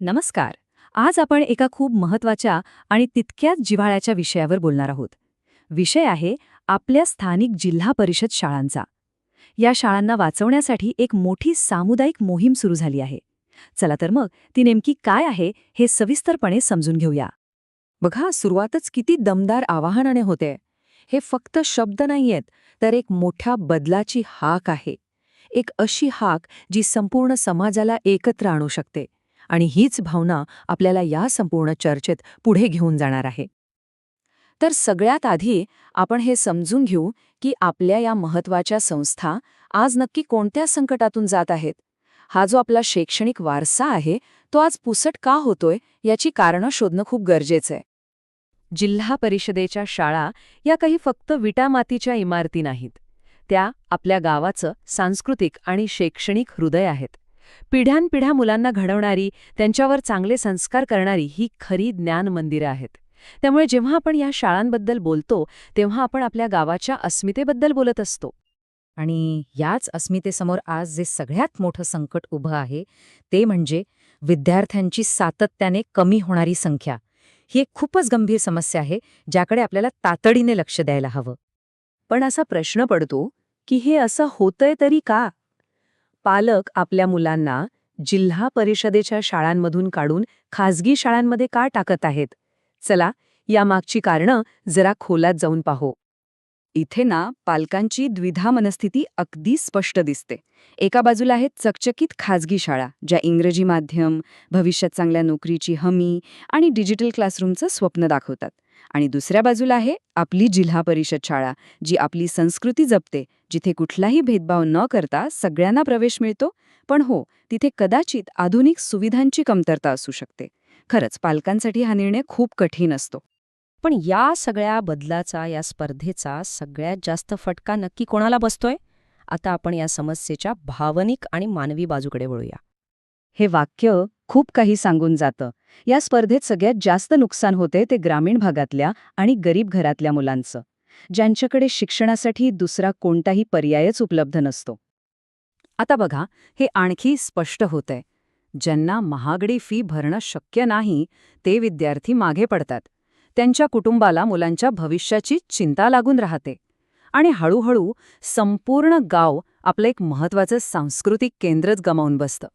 नमस्कार. आज आपण एका खूप महत्त्वाच्या आणि तितक्याच जिव्हाळ्याच्या विषयावर बोलणार आहोत. विषय आहे आपल्या स्थानिक जिल्हा परिषद शाळांचा. या शाळांना वाचवण्यासाठी एक मोठी सामुदायिक मोहीम सुरू झाली आहे. चला तर मग ती नेमकी काय आहे हे सविस्तरपणे समजून घेऊया. बघा सुरुवातच किती दमदार आवाहनाने होते. हे फक्त शब्द नाहीयेत तर एक मोठ्या बदलाची हाक आहे. एक अशी हाक जी संपूर्ण समाजाला एकत्र आणू शकते. आणि हीच भावना आपल्याला या संपूर्ण चर्चेत पुढे घेऊन जाणार आहे. तर सगळ्यात आधी आपण हे समजून घेऊ की आपल्या या महत्त्वाच्या संस्था आज नक्की कोणत्या संकटातून जात आहेत. हा जो आपला शैक्षणिक वारसा आहे तो आज पुसट का होतोय याची कारणं शोधणं खूप गरजेचं आहे. जिल्हा परिषदेच्या शाळा या काही फक्त विटामातीच्या इमारती नाहीत. त्या आपल्या गावाचं सांस्कृतिक आणि शैक्षणिक हृदय आहेत. पिढ्यानपिढ्या मुलांना घडवणारी त्यांच्यावर चांगले संस्कार करणारी ही खरी ज्ञान मंदिरं आहेत. त्यामुळे जेव्हा आपण या शाळांबद्दल बोलतो तेव्हा आपण आपल्या गावाच्या अस्मितेबद्दल बोलत असतो. आणि याच अस्मितेसमोर आज जे सगळ्यात मोठं संकट उभं आहे ते म्हणजे विद्यार्थ्यांची सातत्याने कमी होणारी संख्या. ही एक खूपच गंभीर समस्या आहे ज्याकडे आपल्याला तातडीने लक्ष द्यायला हवं. पण असा प्रश्न पडतो की हे असं होतंय तरी का? पालक आपल्या मुलांना जिल्हा परिषदेच्या शाळांमधून काढून खासगी शाळांमध्ये का टाकत आहेत? चला यामागची कारणं जरा खोलात जाऊन पाहू. इथे ना पालकांची द्विधा मनस्थिती अगदी स्पष्ट दिसते. एका बाजूला आहेत चकचकीत खाजगी शाळा ज्या इंग्रजी माध्यम भविष्यात चांगल्या नोकरीची हमी आणि डिजिटल क्लासरूमचं स्वप्न दाखवतात. आणि दुसऱ्या बाजूला आहे आपली जिल्हा परिषद शाळा जी आपली संस्कृती जपते जिथे कुठलाही भेदभाव न करता सगळ्यांना प्रवेश मिळतो. पण हो तिथे कदाचित आधुनिक सुविधांची कमतरता असू शकते. खरंच पालकांसाठी हा निर्णय खूप कठीण असतो. पण या सगळ्या बदलाचा या स्पर्धेचा सगळ्यात जास्त फटका नक्की कोणाला बसतोय? आता आपण या समस्येच्या भावनिक आणि मानवी बाजूकडे वळूया. हे वाक्य खूप काही सांगून जातं. या स्पर्धेत सगळ्यात जास्त नुकसान होते ते ग्रामीण भागातल्या आणि गरीब घरातल्या मुलांचं. ज्यांच्याकडे शिक्षणासाठी दुसरा कोणताही पर्यायच उपलब्ध नसतो. आता बघा हे आणखी स्पष्ट होतंय. ज्यांना महागडी फी भरणं शक्य नाही ते विद्यार्थी मागे पडतात. त्यांच्या कुटुंबाला मुलांच्या भविष्याची चिंता लागून राहते. आणि हळूहळू संपूर्ण गाव आपलं एक महत्वाचं सांस्कृतिक केंद्रच गमावून बसतं.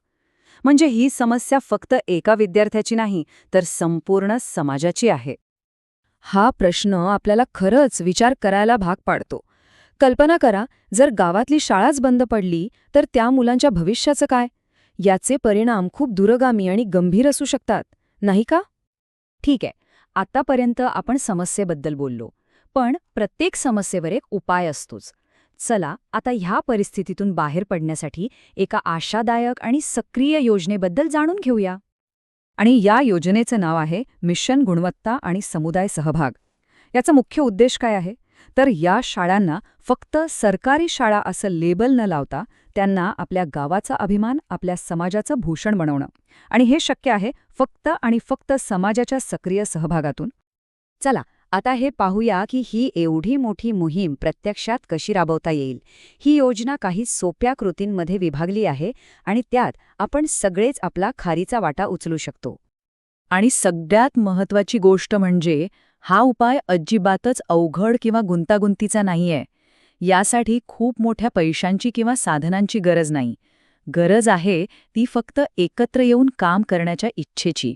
म्हणजे ही समस्या फक्त एका विद्यार्थ्याची नाही तर संपूर्ण समाजाची आहे. हा प्रश्न आपल्याला खरंच विचार करायला भाग पाडतो. कल्पना करा जर गावातली शाळाच बंद पडली तर त्या मुलांच्या भविष्याचं काय? याचे परिणाम खूप दूरगामी आणि गंभीर असू शकतात. नाही का? ठीक आहे. आतापर्यंत आपण समस्येबद्दल बोललो पण प्रत्येक समस्येवर एक उपाय असतोच. चला आता ह्या परिस्थितीतून बाहेर पडण्यासाठी एका आशादायक आणि सक्रिय योजनेबद्दल जाणून घेऊया. आणि या योजनेचं नाव आहे मिशन गुणवत्ता आणि समुदाय सहभाग. याचा मुख्य उद्देश काय आहे? तर या शाळांना फक्त सरकारी शाळा असं लेबल न लावता त्यांना आपल्या गावाचा अभिमान आपल्या समाजाचं भूषण बनवणं. आणि हे शक्य आहे फक्त आणि फक्त समाजाच्या सक्रिय सहभागातून. चला आता हे पाहूया की ही एवढी मोठी मोहीम प्रत्यक्षात कशी राबवता येईल. ही योजना काही सोप्या कृतींमध्ये विभागली आहे आणि त्यात आपण सगळेच आपला खारीचा वाटा उचलू शकतो. आणि सगळ्यात महत्वाची गोष्ट म्हणजे हा उपाय अजिबातच अवघड किंवा गुंतागुंतीचा नाहीये. यासाठी खूप मोठ्या पैशांची किंवा साधनांची गरज नाही. गरज आहे ती फक्त एकत्र येऊन काम करण्याच्या इच्छेची.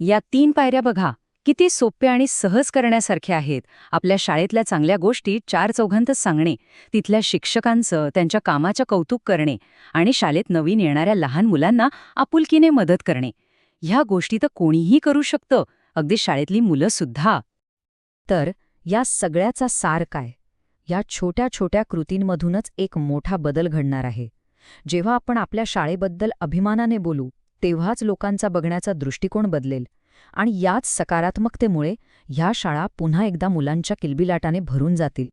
या तीन पायऱ्या बघा. किती सोप्या आणि सहज करण्यासारख्या आहेत. आपल्या शाळेतल्या चांगल्या गोष्टी चार चौघांतच सांगणे तिथल्या शिक्षकांचं त्यांच्या कामाचं कौतुक करणे आणि शाळेत नवीन येणाऱ्या लहान मुलांना आपुलकीने मदत करणे. ह्या गोष्टी तर कोणीही करू शकतं. अगदी शाळेतली मुलं सुद्धा. तर या सगळ्याचा सार काय? या छोट्या छोट्या कृतींमधूनच एक मोठा बदल घडणार आहे. जेव्हा आपण आपल्या शाळेबद्दल अभिमानाने बोलू तेव्हाच लोकांचा बघण्याचा दृष्टिकोन बदलेल. आणि याच सकारात्मकतेमुळे ह्या शाळा पुन्हा एकदा मुलांच्या किलबिलाटाने भरून जातील.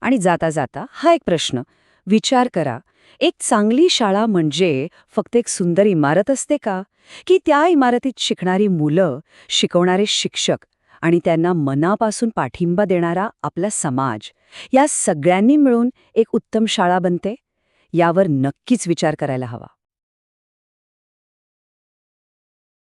आणि जाता जाता हा एक प्रश्न. विचार करा. एक चांगली शाळा म्हणजे फक्त एक सुंदर इमारत असते का? की त्या इमारतीत शिकणारी मुलं शिकवणारे शिक्षक आणि त्यांना मनापासून पाठिंबा देणारा आपला समाज या सगळ्यांनी मिळून एक उत्तम शाळा बनते? यावर नक्कीच विचार करायला हवा.